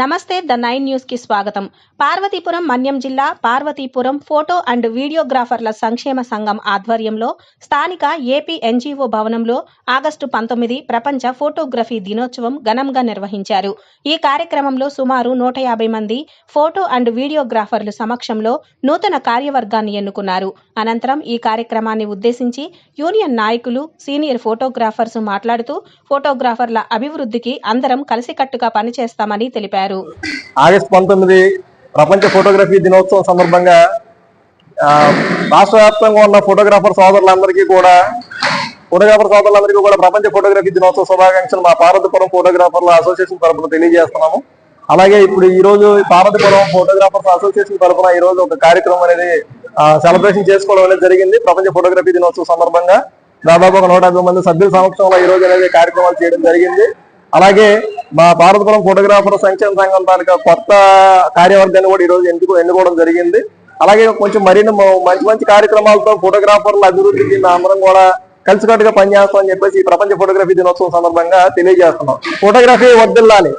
నమస్తే the nine న్యూస్కి స్వాగతం. పార్వతీపురం మన్యం జిల్లా పార్వతీపురం ఫోటో అండ్ వీడియోగ్రాఫర్ల సంక్షేమ సంఘం ఆధ్వర్యంలో స్థానిక ఏపీ ఎన్జీఓ భవనంలో ఆగస్టు పంతొమ్మిది ప్రపంచ ఫోటోగ్రఫీ దినోత్సవం ఘనంగా నిర్వహించారు. ఈ కార్యక్రమంలో సుమారు నూట యాభై మంది ఫోటో అండ్ వీడియోగ్రాఫర్లు సమక్షంలో నూతన కార్యవర్గాన్ని ఎన్నుకున్నారు. అనంతరం ఈ కార్యక్రమాన్ని ఉద్దేశించి యూనియన్ నాయకులు సీనియర్ ఫోటోగ్రాఫర్స్ మాట్లాడుతూ ఫోటోగ్రాఫర్ల అభివృద్ధికి అందరం కలిసికట్టుగా పనిచేస్తామని తెలిపారు. ఆగస్టు పంతొమ్మిది ప్రపంచ ఫోటోగ్రఫీ దినోత్సవం సందర్భంగా రాష్ట్ర వ్యాప్తంగా ఉన్న ఫోటోగ్రాఫర్ సోదరులందరికీ కూడా ఫోటోగ్రాఫర్ సోదరులందరికీ కూడా ప్రపంచ ఫోటోగ్రఫీ దినోత్సవ శుభాకాంక్షలు మా పార్వతీపురం ఫోటోగ్రాఫర్ల అసోసియేషన్ తరపున తెలియజేస్తున్నాము. అలాగే ఇప్పుడు ఈ రోజు పార్వతీపురం ఫోటోగ్రాఫర్స్ అసోసియేషన్ తరపున ఈ రోజు ఒక కార్యక్రమం అనేది సెలబ్రేషన్ చేసుకోవడం అనేది జరిగింది. ప్రపంచ ఫోటోగ్రఫీ దినోత్సవం సందర్భంగా దాదాపు ఒక నూట యాభై మంది సభ్యుల సమక్షంలో ఈ రోజు అనేది కార్యక్రమాలు చేయడం జరిగింది. అలాగే మా భారతపురం ఫోటోగ్రాఫర్ సంక్షేమ సంఘం తాలూకా కొత్త కార్యవర్గాన్ని కూడా ఈరోజు ఎందుకు ఎన్నుకో ఎన్నుకోవడం జరిగింది. అలాగే కొంచెం మరిన్ని మంచి మంచి కార్యక్రమాలతో ఫోటోగ్రాఫర్ల అభివృద్ధికి మేము అందరం కూడా కలిసికట్టుగా పనిచేస్తామని చెప్పేసి ఈ ప్రపంచ ఫోటోగ్రఫీ దినోత్సవం సందర్భంగా తెలియజేస్తున్నాం. ఫోటోగ్రఫీ వర్దిల్లాలి